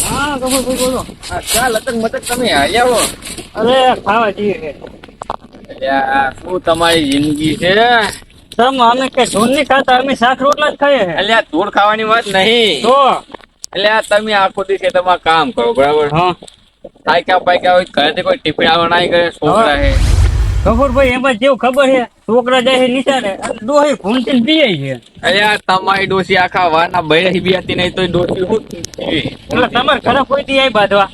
હા બોલો તમે હાલ્યા હો. અરે ખાવા જઈએ શું તમારી જિંદગી છે? તમ અમે કે ધૂન નહીં ખાતા અમે શાક રોટલા જ ખાઈએ છે ધૂળ ખાવાની વાત નહીં. તો? અલ્યા તમે આખો દિવસે તમારે કામ કરો બરાબર? હા. પાયકા પાયકા હોય ઘરેથી કોઈ ટિફિન આવો કરે છોકરા હે. કપૂરભાઈ એમાં જેવું ખબર છે છોકરા જાય છે નિશાળે ડોહી ઘૂમતી પીએ છે. અલ્યા તમારી ડોસી આખા વાર ના બિયાતી નહીં તો ડોસી તો તમારે ખરાબ કોઈ દી આવી બાંધવા.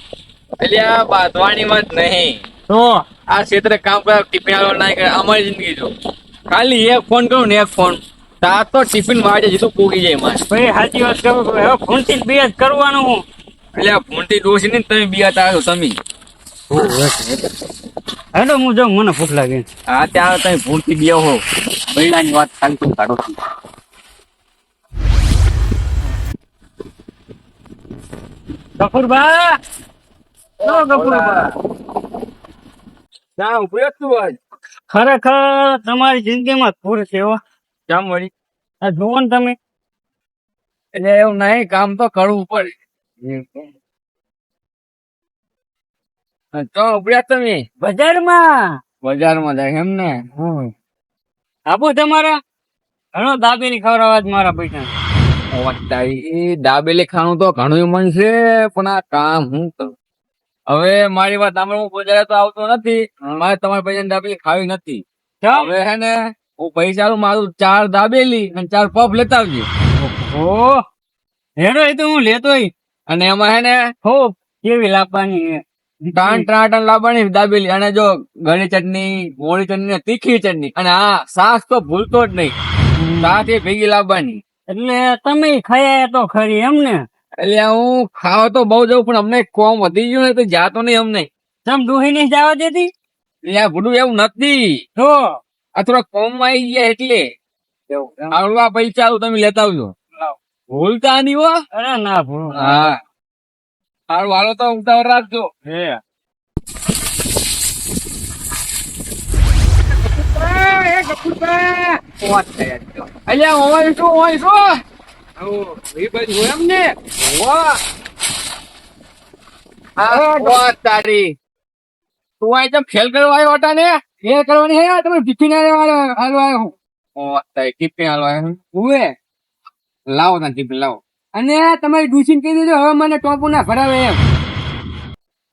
અલ્યા બાંધવાની વાત નહીં. તો? આ ક્ષેત્રે કામ કરવા ટિફિન આવવા ના કરે અમારી જિંદગી જો. ખાલી એક ફોન કરો ને એક ફોન. તાર તો ટિફિન વાડે જીતું પૂગી જાય મારે. ભાઈ સાચી વાત કરું હવે થી પીએ જ કરવાનું હું. એટલે ફોનથી ડોસી ને તમે બિયાતા તારો તમે હેડો હું જાઉં મને ભૂખ લાગે. હા ત્યાં તમે ભૂખથી બે હો બૈરાની વાત ખાલી તું કાઢો છો કપૂરબા ઓ ના ઉપયોગ તું આજ. ખરેખર તમારી જિંદગીમાં ખુર છે કેમ વળી? આ જુઓ ને તમે. એટલે એવું નહીં કામ તો કરવું પડે. તો ઉપડ્યા તમે. બજારમાં? બજારમાં જાય એમ ને? આપો તમારા. ઘણો દાબેલી ખવડાવવા જ મારા પૈસા દાબેલી ખાણું તો ઘણું મન છે પણ આ કામ હું કરું? હવે મારી વાત હું બજારે તો આવતો નથી. મારે તમારા પૈસા દાબેલી ખાવી નથી. હવે હે ને હું પૈસા મારું ચાર દાબેલી અને ચાર પફ લેતા આવજો. ઓ હેડો એ તો હું લેતો અને એમાં હે ને હો કેવી લાવવાની ટાણ ત્રણ લાવવાની દાબેલી. અને જો ગળી ચટણી મોળી ચટણી તીખી ચટણી. અને આ સાસ તો ભૂલતો જ નહીં. સાથે ભેગી લાવવાની એટલે તમે ખાયા તો ખરી એમ ને. એટલે હું ખાવા તો બહુ જવું પણ અમને કોમ વધી ગયું ને તો જાતો નહીં અમને. તમ ડોહી નહીં જવા દેતી? એટલે ભૂલું એવું નથી. તો? આ થોડા કોમમાં આવી ગયા એટલે. આવડવા પૈસા તમે લેતા આવજો. ભૂલતા નહીં હો. અરે ના ભૂલ. હા. હાલ હાલો તો ઉતાવળ રાખજો. હે. અલ્યા ઓય શું ઓય શું? એ બાજુ હોય એમ ને વાહ! આ વાહ તારી. તું આ જેમ ખેલ કરવા આવ્યો હતા ને એ કરવાની હે તમે ટિફિન હાલવા આવ્યો ઓ તારી ટિફિન હાલવા આવ્યો ઉવે લાવો ના ટિફિન લાવો. અને તમારી ડુસીને કહી દેજો હવે મને ટોપુ ના ભરાવે એમ.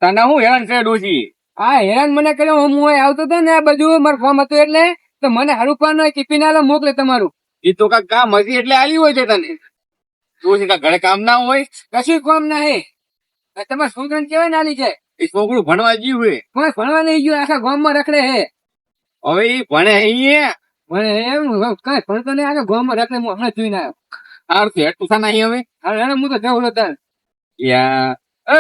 તને હું હેરાન છે ડોસી આ હેરાન મને કર્યો હું અહીં આવતો હતો ને આ બધું મારું ફોર્મ હતું એટલે તો મને હરુપાનો પાનું ટિફિન હાલો મોકલે તમારું. એ તો કાંઈક કામ હતી એટલે આલી હોય છે તને. ડોસી ઘરે કામ ના હોય કશું કામ ના હે. છોકરા તમારા છોકરાને કેવાય નાની છે? એ છોકરું ભણવા ગયું હોય કોઈ ભણવા નહીં ગયું આખા ગામમાં રખડે હે. હવે એ ભણે અહીંયા. મને એમ કઈ ભણતો નહીં આખા ગામમાં રખડે હું હમણાં જોઈને આવ્યો. સારું છે તું થા નહીં હવે. હવે એને હું તો જવું હતા યા. એ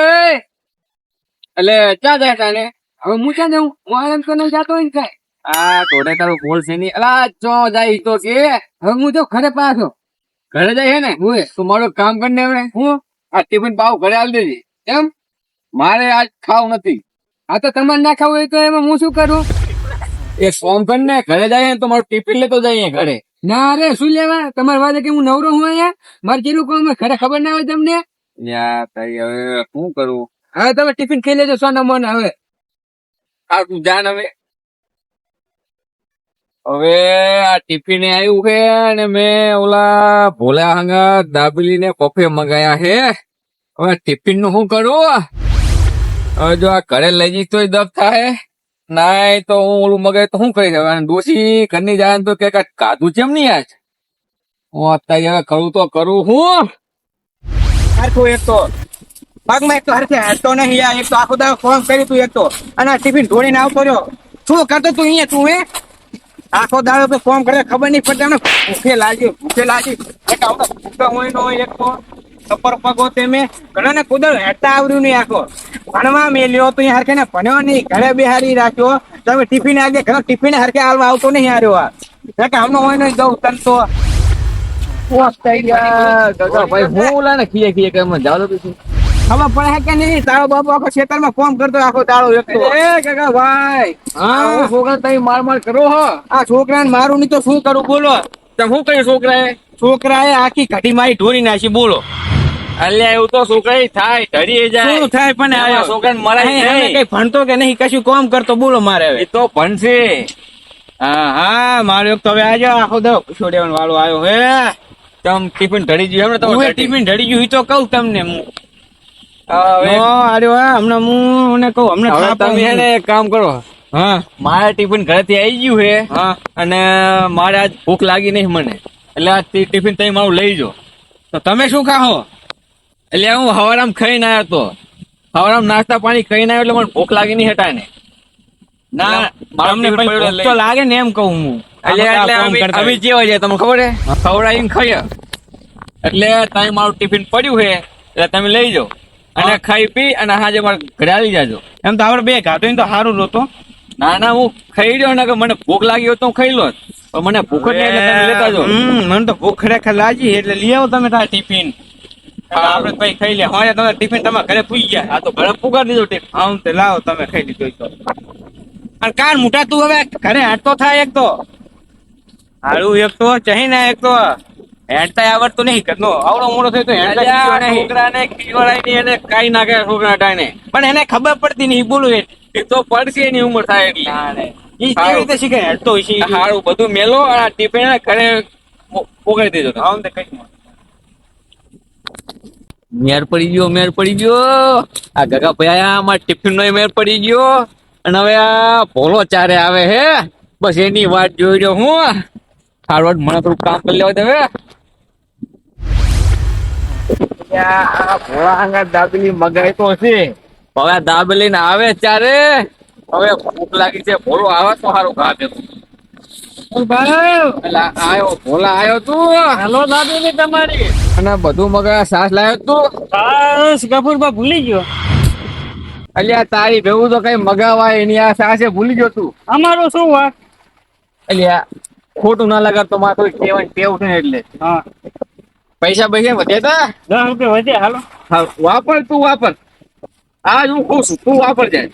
એટલે ચા જાય તાને હવે હું ક્યાં જવું હું આનંદ કરીને જાતો હોય ને કઈ. આ તોડે તારો બોલ છે નહીં. અલા ચો જાય તો કે. હવે હું જો ખરે પાછો. ઘરે જાય છે ને હું તું મારું કામ કરીને હવે હું આ ટિફિન પાવ ઘરે આવી દેજે. એમ મારે આજ ખાવું નથી. આ તો તમારે ના ખાવું હોય તો એમાં હું શું કરું? એક ફોન કરીને ઘરે જાય ને તો મારું ટિફિન લેતો જાય ઘરે. ના રે શું લેવા? તમારે વાત કે હું નવરો હું અહીંયા? મારે જેટલું કહું? હોય ખરે ખબર ના હોય તમને? યા તારી હવે શું કરું? હવે તમે ટિફિન ખાઈ લેજો સો નંબર હવે. આ તું જાન હવે. હવે આ ટિફિન આવ્યું છે અને મેં ઓલા ભોલા હંગા દાબેલી ને કોફી મંગાયા છે હવે ટિફિનનું શું કરું? હવે જો આ ઘરે લઈ જઈશ તો દબ થાય. ના તો હું ઓલું મગાય તો શું કરી હવે ડોસી ઘરની જાય તો કે કાધું એમ નહીં આજ? હું અત્યારે હવે કરું તો કરું હું. હરખું એક તો. પગમાં એક તો હરખે હરતો નહીં એક તો આખો દાડો ફોન કરી તું એક તો. અને ટિફિન ઢોળીને આવતો રહ્યો. શું કરતો તું અહીંયા તું, હે? આખો દાડો તો ફોર્મ કરે ખબર નહીં પડતી અમને ભૂખે લાગ્યો ભૂખે લાગી ભૂખો હોય નો એક તો સપર પગો તેમે ઘણા ને કુદર હેઠતા આવડ્યું નહીં આખો. ભણવા મેલ્યો તો હારખે ને ભણ્યો નહીં ઘરે બેહારી રાખ્યો. તમે ટિફિન આજે ઘણો ટિફિન હારખે હાલવા આવતો નહીં હાર્યો આ. કે હમણાં હોય નહીં દઉં તન તો. ભાઈ હું લાને ખીએ ખીએ કે જાવ તો તું ખબર પડે કે નહીં? તારો બાપુ આખો ખેતરમાં કોમ કરતો આખો દાડો એકતો એ કાકા ભાઈ હા. છોકરા તઈ માર માર કરો હો. આ છોકરાને મારું નહીં તો શું કરું? બોલો. તમે શું કર્યું છોકરાએ? છોકરાએ આખી ઘટી મારી ઢોરી નાખી બોલો. અલ્યા એવું તો છોકરા થાય ઢળી જાય. શું થાય પણ છોકરાને મરાય નહીં. કઈ ભણતો કે નહીં? કશું કોમ કરતો? બોલો મારે એ તો ભણશે. હા હા મારો એક તો હવે આજે આખો દો છોડ્યાવાનો વાળો આવ્યો હે. તમ ટિફિન ઢળી ગયું હમણાં તમે ટિફિન ઢળી ગયું એ તો કઉ તમને હું. અરે વાહ હમણાં હું ને કહું હમણાં તમે એક કામ કરો. હા. મારા ટિફિન ઘરેથી આવી ગયું છે હા. અને મારે આજ ભૂખ લાગી નહીં મને. એટલે આ ટિફિન તમે મારું લઈ જો. તો તમે શું ખાઓ એટલે હું હવારામ ખાઈને આવ્યો તો. હવારામ નાસ્તા પાણી ખાઈને આવ્યો એટલે મને ભૂખ લાગી નહીં હટાને ના. મારો તમને તો લાગે ને એમ કહું હું. એટલે તમે અમે. જેવા તમને ખબર છે? ખવડાવીને ખાઈએ. એટલે તમે મારું ટિફિન પડ્યું છે. એટલે તમે લઈ જાઓ અને. ખાઈ પી અને હાજે મારે ઘરે આવી જાજો. એમ તો આપણે બે ખાતો તો સારું નહોતું ના ના હું ખાઈ રહ્યો ને મને ભૂખ લાગી હોય તો હું ખાઈ લો પણ મને ભૂખ જ નહીં લેતા જો મને તો ભૂખ ખરેખર લાગી એટલે લઈ આવો તમે તારા ટિફિન. આપડે આપણે પછી ખાઈ લે. હા તમે ટિફિન તમે ઘરે પૂઈ ગયા. આ તો ઘરે પુગાડી દીધો ટિફિન. હા તે લાવો તમે ખાઈ લીધો તો. અને કાન મોટા તું હવે? ઘરે હાટતો થાય એક તો. હારું એક તો. ચહી ને એક તો. હેડતા આવડતું નહીં. કરનો આવડો મોડો થયો તો હેડતા નહીં. છોકરાને ખીજવાડાઈને એને કાઈ નાખે છોકરા ટાણે પણ એને ખબર પડતી નહીં બોલું એ તો પડશે એની ઉંમર થાય એટલે. ઈ કેવી રીતે શીખે? હેડતો છે. હારું બધું મેલો અને આ ટિફિન ઘરે પોગાડી દેજો. હા તે કઈ મેર પડી ગયો મેર પડી ગયો. આ ગગા ભાઈ આમાં ટિફિન નો મેર પડી ગયો. અને હવે આ ભોલો ચારે આવે હે. બસ એની વાત જોઈ રહ્યો હું. હારવડ મને થોડું કામ કરી લેવા દે દાબેલી મગાઈ તો છે. હવે દાબેલી ને આવે ચારે હવે ભૂખ લાગી છે. ભોળો આવે તો સારું ખા દે ભોલા આયો તું? હેલો દાદી તમારી. અને બધું મગા સાસ લાવ્યો તું બસ ગફુરબા ભૂલી ગયો. અલ્યા તારી ભેવું તો કઈ મગાવાય એની આ સાસે ભૂલી ગયો તું. અમારું શું વાત? અલ્યા ખોટું ના લગાડતો મારે કેવાય કેવું ટેવ છે એટલે. હા. પૈસા પૈસા વધ્યા તા? દસ રૂપિયા વધે હાલો. હા, વાપર તું વાપર. આજ હું ખુશ તું વાપર જાય.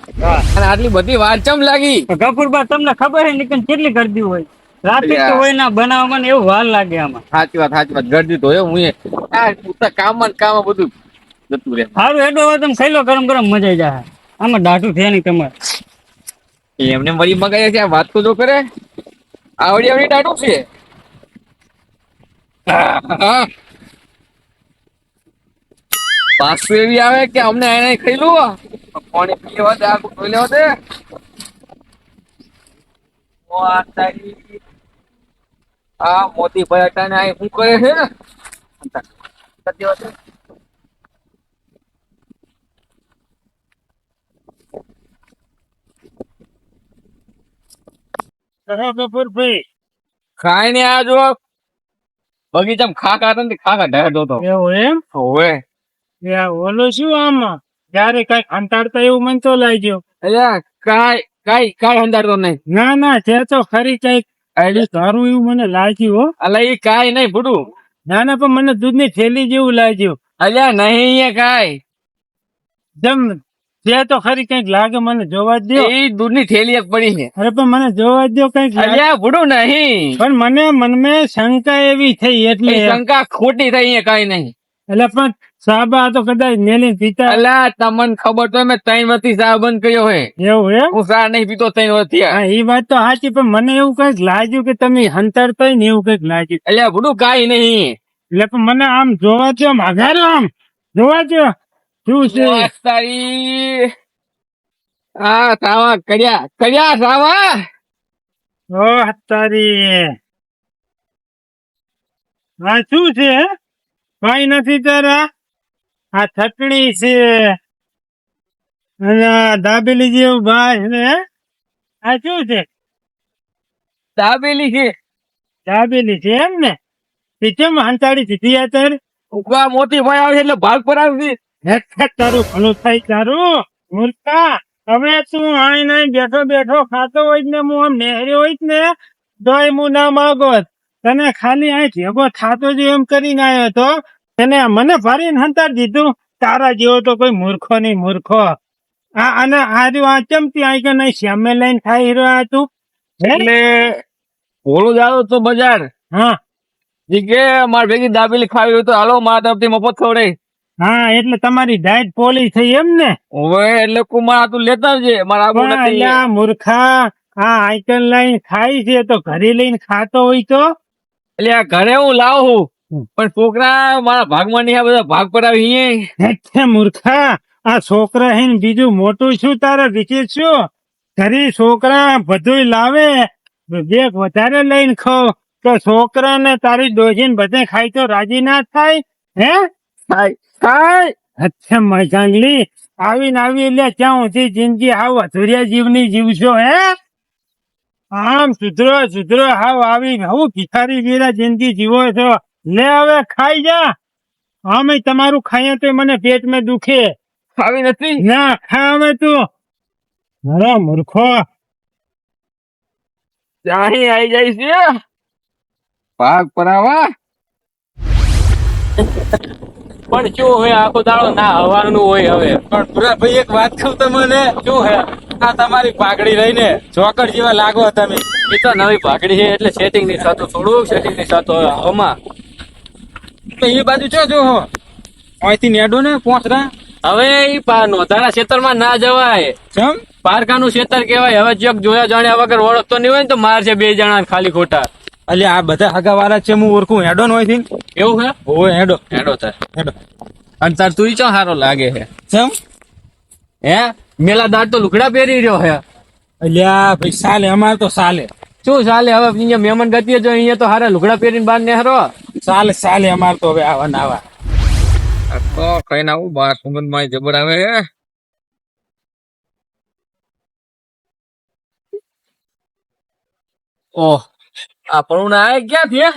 અને આટલી બધી વાત ચમ લાગી? ગફુરબા તમને ખબર હે નિકન કેટલી ગરદી હોય? રાતે તો હોય ના બનાવવામાં એવું વાર લાગે આમાં. સાચી વાત સાચી વાત. ગરદી તો હું એ આ કામમાં કામમાં બધું જતું રહે. સારું એટલો હવે તમે ખાઈ લો ગરમ ગરમ મજા જાય આમાં દાઢું થયા નહીં તમારે. એમને મરી મગાઈ છે વાત તો જો કરે. આવડી આવડી ટાટું છે હા. પાછું એવી આવે કે અમને એને ખાઈ લો. પાણી પી લેવા દે આખું ધોઈ લેવા દે. આ મોતી ભાઈ અટાણે આ શું કરે છે? સત્ય વાત ખાઈ ને આ જો. બગીચામાં ખા ખા ને ખા ખા ઢેર જોતો એવું એમ? હોવે. ઓલું શું આમાં? જયારે કઈ અંતાડતા એવું મન તો લાગ્યો. અલ્યા કાઈ કાઈ કાઈ અંતાડતો નહીં. ના ના છે તો ખરી કંઈક. એટલે સારું એવું મને લાગ્યું હો. અલા ઈ કાઈ નહીં ભૂડું. ના ના પણ મને દૂધની થેલી જેવું લાગ્યું. અલ્યા નહીં એ કાઈ. જેમ તે તો ખરી કંઈક લાગે મને જોવા દો એ દૂધની થેલી એક પડી છે. અરે પણ મને જોવા દો કંઈક અલ્યા ભૂડું નહીં. પણ મને મનમાં શંકા એવી થઈ એટલે શંકા ખોટી થઈ એ કાઈ નહીં. એટલે પણ સાબા તો કદાચ મેલી પીતા અલ્યા તમને ખબર તો મેં ત્રણ વર્ષથી ચા બંધ કર્યો હે. એવું એમ? હું નહીં પીતો ત્રણ વર્ષ હા એ વાત તો સાચી પણ મને એવું કંઈક લાગ્યું કે તમે હંતરતા ને એવું કંઈક લાગ્યું. અલ્યા બધું કાઈ નહીં. એટલે પણ મને આમ જોવા દો આમ આમ. જોવા દો શું છે? તારી. આ સાવા કર્યા. કર્યા સાવા? ઓ તારી. હા શું છે કઈ નથી તારા? આ થટડી છે. અને આ દાબેલી જેવું બાસ ને આ શું છે? દાબેલી છે. દાબેલી છે એમ ને? કેમ હંતાડી દીધી તાર? ઉગવા મોતી ભાઈ આવે એટલે ભાગ પર આવી તારું ભલું થાય તારું. મૂર્ખા હવે તું આઈ નાઈ બેઠો બેઠો ખાતો હોય ને હું આમ નેહર્યો હોય ને તોય હું ના માગો તને ખાલી અહીં ભેગો થાતો જ એમ કરીને આવ્યો તો. તને મને ભરીને હંતાર દીધું? તારા જેવો તો કોઈ મૂર્ખો નહીં મૂર્ખો. આ અને આ રહ્યું આ ચમતી આવી કે નહીં શ્યામે લઈને ખાઈ રહ્યા તું. એટલે ભોલું જાવ તો બજાર. હા. જી કે મારે ભેગી દાબેલી ખાવી હોય તો હાલો મારા તરફથી મફત ખવડે હા એટલે તમારી ડાયટ પોલી થઈ એમ ને? હવે એટલે કુમાર તું લેતા આવજે. મારા અલ્યા મૂર્ખા આ આઈકન લઈને ખાઈ છે તો ઘરે લઈને ખાતો હોય તો? એટલે આ ઘરે હું લાવું? પણ છોકરા મારા ભાગમાં નહીં આ બધા ભાગ પડાવી અહીંયા. મૂર્ખા આ છોકરા હે બીજું મોટું શું તારે વિચે શું? ઘરે છોકરા બધું લાવે બે વધારે લઈને ખાવ. તો છોકરા ને તારી ડોસીને બધે ખાઈ તો રાજી ના થાય? હે? થાય થાય. અચ્છા મજાંગલી આવીને આવી એટલે ક્યાં સુધી જિંદગી હાવ અધુરિયા જીવની જીવશો હે? આમ સુધરો સુધરો હાવ આવી હું ભિખારી વીરા જિંદગી જીવો છો. લે હવે ખાઈ જા. અમે તમારું ખાઈએ તો મને પેટમાં દુખે. ખાવી નથી? ના ખા અમે તું. અરે મૂર્ખો. અહીં આવી જાય છે. પાક પરાવા પણ શું હવે આખો દાડો ના હવાનું હોય હવે? પણ પૂરા ભાઈ એક વાત કહું તમને. શું હે? આ તમારી પાઘડી રહીને ચોકડ જેવા લાગો તમે. એ તો નવી પાઘડી છે એટલે સેટિંગની સાથે થોડું સેટિંગની સાથે આમાં તો એ બાજુ છો જો હો. અહીંથી નેડો ને પોસરા હવે ઈ પા- નોંધારા ક્ષેત્રમાં ના જવાય. ચમ? પારકાનું ક્ષેત્ર કહેવાય. હવે જગ જોયા જાણ્યા વગર ઓળખતો નહીં હોય ને તો માર છે બે જણા ખાલી ખોટા. એટલે આ બધા હગા વાળા છે હું ઓળખું. હેડો નો અહીંથી. એવું હે ઓય હેડો. હેડો તાર. હેડો. અને તાર તું ચો સારો લાગે છે? ચમ? હે? મેલા દાંત તો લુગડા પહેરી રહ્યો હે અલ્યા ભાઈ સાલે અમારે તો સાલે. શું ચાલે હવે અહીંયા મહેમાન ગતિએ જો અહીંયા તો હારા લુગડા પહેરીને બહાર નેહરો. સાલે ચાલે અમારે તો હવે આવા નાવા તો કઈ ના આવું બાર સુગંધમાં જબર આવે ઓહ આ પરુણા આ ક્યાં થયા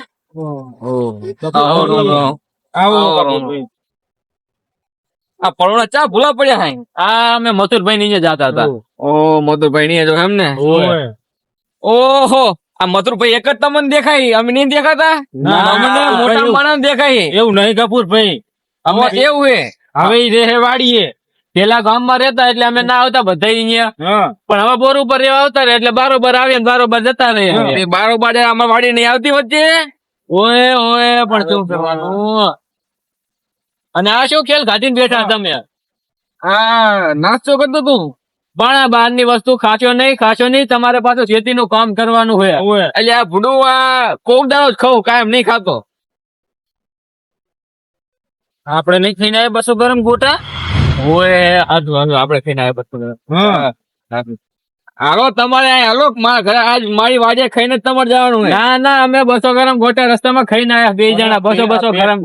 આ પરોણા ચા ભૂલા પડ્યા હાઈ આ અમે મથુરભાઈ ની જાતા હતા. ઓ. મથુરભાઈ ની જો એમ ને ઓહો. આ મથુરભાઈ એક જ તમને દેખાય? અમે નહીં દેખાતા? અમને મોટા માણસ દેખાય. એવું નહીં કપૂર ભાઈ અમે એવું હે. હવે રેહે વાડીએ પેલા ગામમાં રહેતા એટલે અમે ના આવતા બધા અહીંયા. પણ હવે બોર ઉપર રહેવા આવતા રહે એટલે બારોબર આવીએ ને બારોબર જતા રહે બારોબાર અમાર વાડી નહીં આવતી વચ્ચે? ઓએ ઓએ પણ શું કરવાનું? અને આ શું ખેલ ખાધીને બેઠા તમે? હા નાસ્તો કરતો તું? પણ આ બહારની વસ્તુ ખાશો નહીં ખાશો નહીં તમારે પાછું ખેતીનું કામ કરવાનું હોય. એટલે આ ભૂડું આ કોક દાડો જ ખાઉં કાયમ નહીં ખાતો. આપણે નહીં ખાઈને આયા બસો ગરમ ગોટા? હાજુ આપણે ખાઈને આવ્યા બધું હા. હાલો તમારે હાલો મારા ઘરે આજ મારી વાડે ખાઈને તમારે જવાનું ના ના અમે બસો ગરમ ગોટા રસ્તામાં ખાઈને આવ્યા બે જણા બસો બસો ગરમ.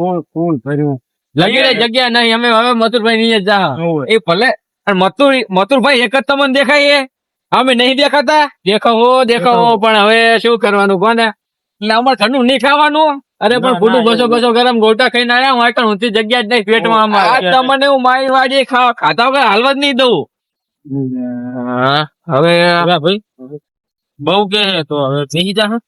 ભર્યું. જગ્યાએ જગ્યા નહીં અમે હવે મથુરભાઈ નહીં જ જા. એ ભલે અને મથુર મથુરભાઈ એક જ તમને દેખાય એ અમે નહીં દેખાતા? દેખાવો દેખાવો પણ હવે શું કરવાનું કોને એટલે અમારે ઠંડુ નહીં ખાવાનું. અરે પણ ના, બસો બસો ગરમ ગોટા ખાઈને આવ્યા હું આટલા ઊંચી જગ્યા જ નહીં પેટમાં અમારે. તમને હું મારી વાડી ખાવા ખાતા વગર હાલવા જ નહીં દઉં. હવે ભાઈ. બહુ કે તો હવે નહીં જા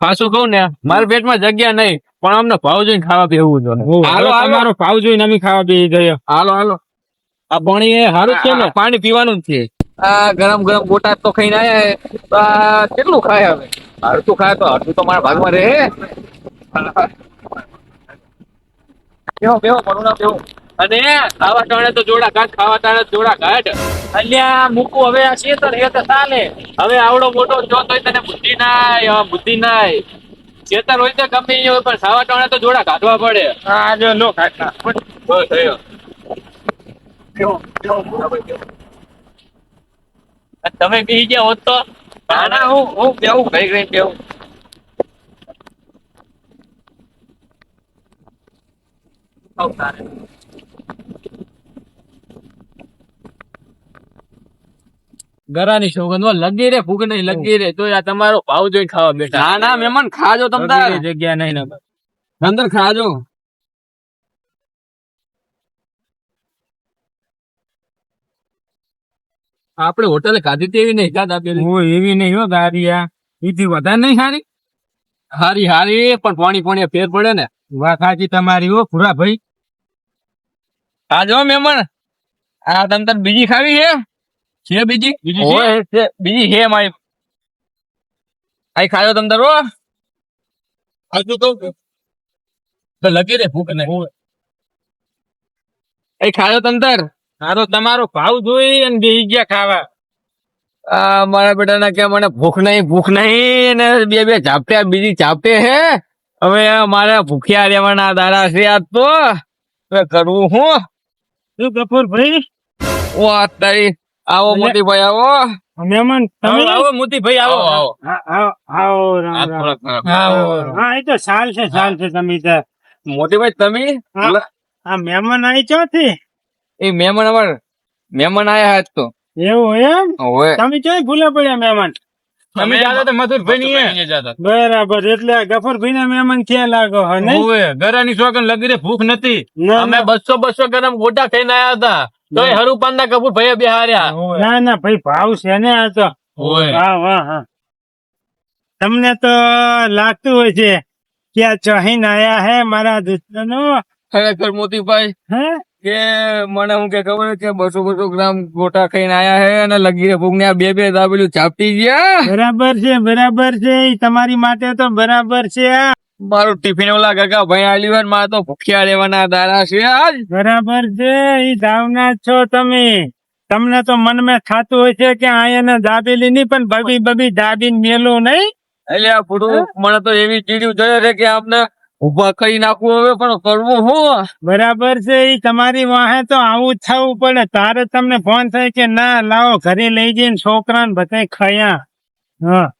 પાછું કહું ને મારા પેટમાં જગ્યા નહીં પણ અમને ભાવ જોઈને ખાવા પીવું જોઈએ. હાલો, હાલો. ભાવ જોઈને અમે ખાવા બેસી ગયા. હાલો હાલો. આ પાણી સારું છે ને? પાણી પીવાનું છે. આ ગરમ ગરમ ગોટા તો ખાઈને આયા આ કેટલું ખાય હવે? અડધું ખાય તો અડધું તો મારા ભાગમાં રહે. બેહો બેહો પરુણા કેવું અને ખાવા ટાણે તો જોડા ઘાટ ખાવા ટાણે જોડા ઘાટ. અલ્યા મૂકું હવે આ શેતર હે તો ચાલે. હવે આવડો મોટો જો તોય તને બુદ્ધિ નાય બુદ્ધિ નાય. શેતર હોય તો ગમે હોય પણ ખાવા ટાણે તો જોડા કાઢવા પડે. હા જો લો કાકા બસ થયો બેહો, બેહો, બરાબર બેહો. અને તમે બી ગયા હોત તો? ના ના હું હું બેવું ઘડી ઘડી બેવું ગરાની સોગંદમાં લગી રે ભૂખ નહીં લગી રે તો આ તમારો ભાવ જોઈ ખાવા બેઠા. ના ના મહેમાન ખાજો તમ જગ્યા નહીં અંદર ખાજો. આપણે હોટલે ખાધી તેવી નહીં ખાધ આપેલી. ઓ એવી નહીં હો ગારિયા એથી વધારે નહીં હારી? હારી હારી પણ પાણી પાણી ફેર પડે ને. વાહ સાચી તમારી હો પૂરા ભાઈ. આ જો મેમણ આ તમ તાર બીજી ખાવી છે? છે બીજી? બીજી છે? બીજી છે મારી. આઈ ખાયો તમ તાર હો? હજુ કહું. તો લગી રે ભૂખ ને. આઈ ખાયો તમ તાર? આ તો તમારો ભાવ જોઈ અને બેસી ગયા ખાવા. આ મારા બેટાને કે મને ભૂખ નહીં ભૂખ નહીં અને બે બે ચાપટે બીજી ચાપટે હે. હવે મારે ભૂખ્યા રહેવાના દાડા છે આજ તો. હવે કરવું હું. શું કપૂર ભાઈ? ઓ આ તારી. આવો મોટી ભાઈ આવો. મહેમાન તમે? આવો, મોતીભાઈ આવો. આવો આવો. આવો હા એ તો સાલ છે સાલ છે તમે તો. મોતીભાઈ તમે? આ મહેમાન આવી ચોથી એ મહેમાન અમાર મહેમાન આયા આજ તો. એવું એમ? હવે. તમે ક્યાંય ભૂલા પડ્યા મહેમાન? અમે જાતા તો મથુરભાઈ બરાબર એટલે ગફરભાઈ ના મહેમાન ક્યાં લાગો હો નહીં? ગરાની સોગન લગી રે ભૂખ નથી. અમે ના. બસો બસો ગ્રામ ગોટા ખાઈને આયા હતા. તો હરુપાન ના કપૂર ભાઈ બિહાર્યા. ના ના ભાઈ ભાવ છે ને આ તો. હા હા હા. તમને તો લાગતું હોય છે કે આ ચહીન આયા હે મારા દુશ્મનો ખરેખર મોતીભાઈ હે? કે મને હું કે ખબર છે કે બસો બસો ગ્રામ ગોટા ખાઈને આયા હે અને લગી રે ભૂખ ને બે બે દાબેલું ચાપટી ગયા. બરાબર છે બરાબર છે તમારી માટે તો બરાબર છે મારું ટિફિન ઓલા ગગા ભાઈ આલ્યું મારે તો ભૂખ્યા રહેવાના દારા છે આજ બરાબર છે એ ધાવના છો તમે. તમને તો મનમાં થાતું હોય છે કે આયાને દાબેલી નહીં પણ બબી બબી દાબીને મેલું નહીં. એટલે આ પૂરું મને તો એવી ચીડ્યું જોઈએ છે કે આપને ઊભા કરી નાખવું હવે પણ કરવું હું? બરાબર છે એ તમારી વાહે તો આવું થવું પડે. તારે તમને ફોન થાય કે ના લાવો ઘરે લઈ જઈને છોકરાને બધા ખયા.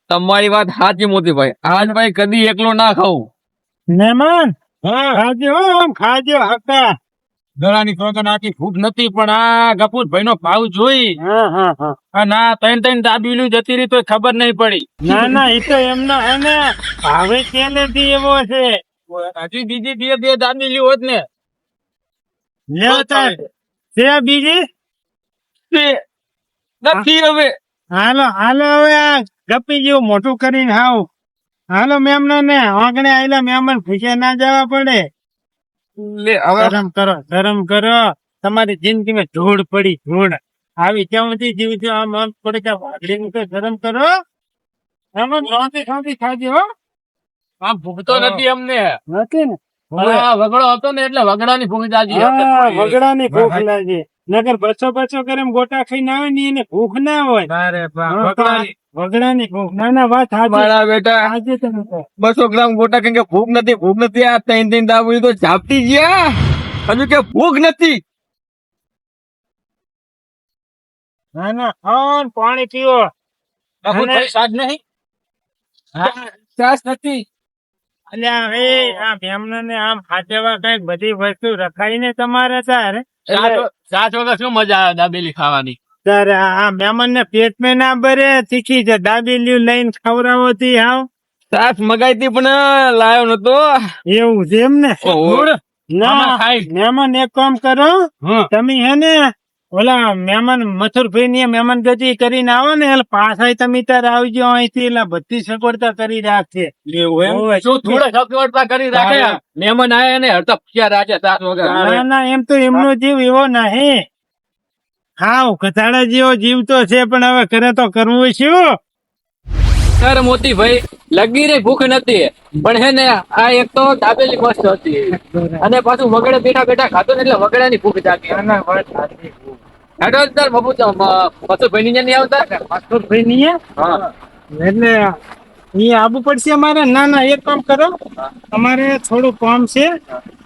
તમારી વાત સાચી મોતીભાઈ. આજ ભાઈ કદી એકલો ના ખાવું મહેમાન ખાજો ખાજો હતા ગળાની તો આખી ફૂટ નથી પણ આ ગપૂર ભાઈ નો ભાવ જોઈ. હા હા હા. આ ના ત્રણ ત્રણ દાબીલું જતી રહી તો ખબર નહીં પડી. ના ના એ તો એમનો હે ને હવે પહેલેથી એવો છે. હજી બીજી બે બે દાબીલી હોત ને. છે બીજી? તે નથી હવે. હાલો હાલો હવે આ ગપ્પી જેવું મોટું કરીને હાવ. હાલો મેમનો ને આંગણે આયેલા મેમન ભૂખ્યા ના જવા પડે. લે હવે. શરમ કરો ધરમ કરો. તમારી જિંદગીમાં ધૂળ પડી ધૂળ. આવી કેમથી જીવજો આમ આમ પડે કે વાઘડીનું તો શરમ કરો. એમ શાંતિ શાંતિ ખાજે હો. આ ભૂખતો નથી અમને. નથી ને? વગડો હતો ને એટલે વગડાની ભૂખ હા વગડાની ભૂખ લાગી. નગર બસો બસો કરે ગોટા ખાઈને આવે ને એને ભૂખ ના હોય. વગડાની. વગડાની ભૂખ. ના ના વાત મારા બેટા આજે બસો ગ્રામ ગોટા કેમ કે ભૂખ નથી ભૂખ નથી. આ ત્રણ ત્રણ દાબુ તો ઝાપટી ગયા. હજુ કે ભૂખ નથી. ના ના ખાઓ પાણી પીવો સાજ નહીં? સાસ નથી. અલ્યા હવે આ મેમનાને આમ હાચવા કંઈક બધી વસ્તુ રખાઈ ને તમારે તાર? સાત વગર શું મજા આવે દાબેલી ખાવાની? તારે આ મહેમાન ને પેટ મે ના ભરે તીખી છે દાબેલી લઈને ખવડાવો તી હાવ. સાસ મગાઈ હતી પણ લાયો નતો. એવું છે એમ ને. ના મહેમાન એક કામ કરો હમ. તમે હે ને ઓલા મહેમાન મથુરભાઈ ની મહેમાન ગતિ કરીને આવો ને એટલે પાછા તમે તાર આવજો અહીંથી એટલે બધી સગવડતા કરી રાખશે. થોડા સગવડતા કરી રાખે મહેમાન આયા ને હડતા રાખે વગર. ના ના એમ તો એમનો જીવ એવો નહીં. હાવ કથાડા જેવો જીવ તો છે પણ હવે કરે તો કરવું શું? સર મોતીભાઈ. લગી રે ભૂખ નથી. પણ હે ને આ એક તો દાબેલી મસ્ત હતી. અને પાછું વગડે બેઠા બેઠા ખાતો ને એટલે વગડાની ભૂખ જાગી. હેડો તાર બાપુ મથુરભાઈ ની નહીં આવતા? મથુરભાઈ ની એટલે આવવું પડશે અમારે. ના ના એક કામ કરો. અમારે થોડું કામ છે.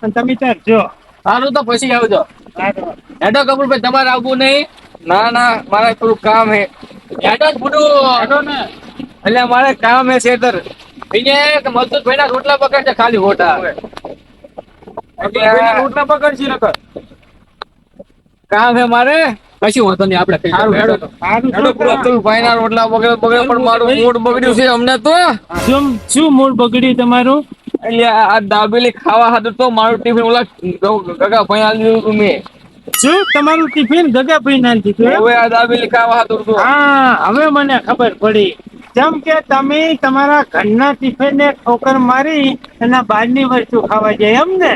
અને તમે ત્યાં જો સારું તો પછી આવજો. હેડો કપૂરભાઈ તમારે આવવું નહીં. ના ના મારે થોડું કામ હે. હેડો જ બધું. હેડો ને. એટલે મારે કામ હે શેતર. અહીંયા મજદૂર ભાઈ ના રોટલા પકડશે ખાલી ખોટા રોટલા પકડશે નકર. કામ હે મારે? કશું વાંધો નહીં આપણે કઈ સારું હેડો. હેડો તો અબ્દુલભાઈ ના રોટલા બગડે બગડે પણ મારું મૂડ બગડ્યું છે અમને તો. શું શું મૂડ બગડ્યું તમારું? એટલે આ દાબેલી ખાવા હતું તો મારું ટિફિન ઓલા ગગા ભાઈ આલી દીધું તું મેં. શું? તમારું ટિફિન ગગા ભાઈ ના દીધું હવે આ દાબેલી ખાવા હતું હા હવે મને ખબર પડી. જેમ કે તમે તમારા ઘરના ટિફિનને ઠોકર મારી અને બહારની વસ્તુ ખાવા જાય એમ ને?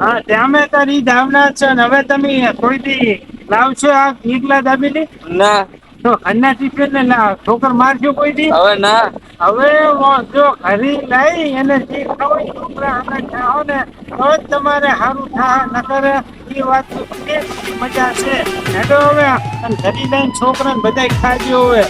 હા ત્યાં તારી દાવના છે ને હવે તમે થોડી લાવશો આ દાબી ની ના. તો ઘરના ટિફિન ને ઠોકર મારશો કોઈ દી હવે ના. હવે જો ઘરે લઈ અને જે ખાવ છોકરા અમે ખાઓ ને તો જ તમારે સારું થાય કરે એ વાત મજા છે. હેડો હવે ઘરે લઈને છોકરાને બધા ખાજો હવે.